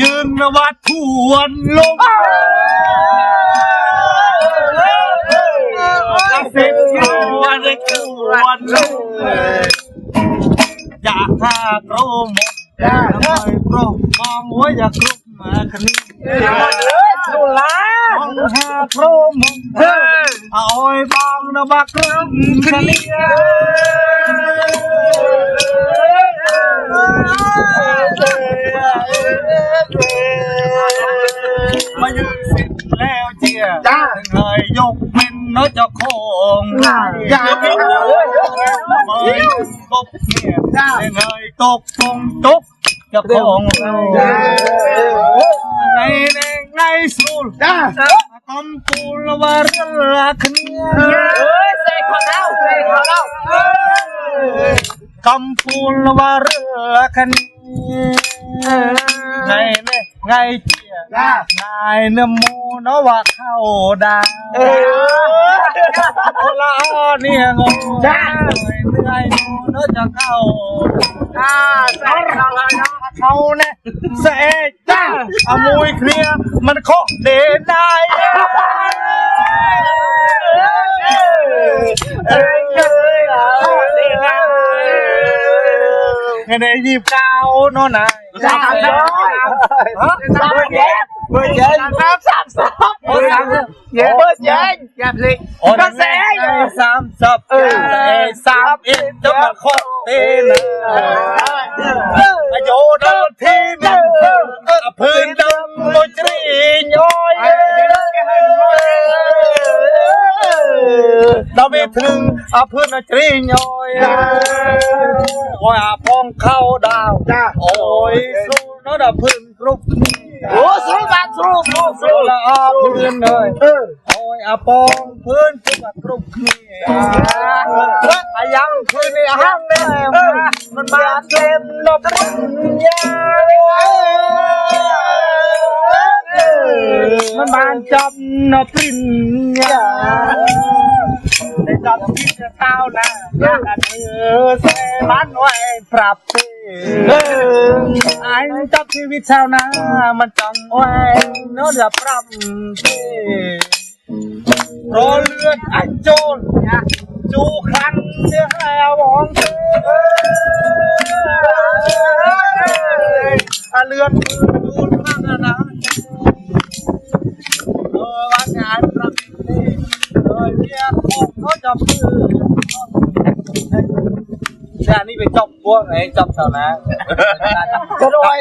ยืนวัดทวนลมอาเสกทวนทวนลมอยากหาโปรโมทอยากให้โปรมองว่าอยากรุกมาคันนี้ สุลาม องหาโปรโมทเอาไอ้บางนะบักรุกคัน จียจ้าเงยยกเป็นเนาะเจ้าของอย่าไปเลยเงยตกเนี่ยเงยตกตรงตกเจ้าของไงในไงสูลจ้าคำปูลวารักเนี่ยเฮ้ยเสกเขาแล้วเสกเขาแล้วคำปูลวารักเนี่ยไงเนี่ย ไงเจียจ้านายนโมเนาะว่าเข้าดาเออโอละเนี่ยงงจ้าเหนื่อยเนาะจะเข้าจ้าเสกเขาแล้วเนาะเขาเนี่ยเสกจ้าเอามวยเคลียร์มันเคาะเดนได้เอ้ยเอ้ย อะนี่นะไงในยีบเก้าเนาะนายจ้าเนาะสามเย็นเบอร์เย็นสามสามสามเบอร์สามเย็นเบอร์เย็นอย่าพลิกก็ยเสสามสับเออสามเอ็ดจะมาเคาะเดนอโยนทีมันพื้นดำโม ដល់វាភ្លឹងអាភឿនជ្រីញអើយអូយអាផងខោដាវអូយស្រួលណាស់ដល់ភ្លឹងគ្រប់គ្នាអូស្រួលបាទស្រួលស្រួលល្អភ្លឹងអើយអូយអាផងភ្លឹងគឺគ្រប់គ្នាអាយ៉ាងគឺនេះអហងនេះមិនបានទេដល់គ្រប់យ៉ាងមិនបានចាប់នៅព្រិញ្ញា มาเต็มนบปัญญามันมาจับนบปริญญาในตอนที่จะเต้านะอยากกันเออเสมันไว้ปรับเปเออไอ้จับชีวิตชาวนา มันจังไว้เนาะจะปรับเปรอเลือดไอ้โจรจูคันเดียวให้เอาหองเธอเลือดจูนข้างนะเออวันงาน អូចាំគឺតែនេះវាចប់ពួតឯងចប់សាលាចុះឲ្យ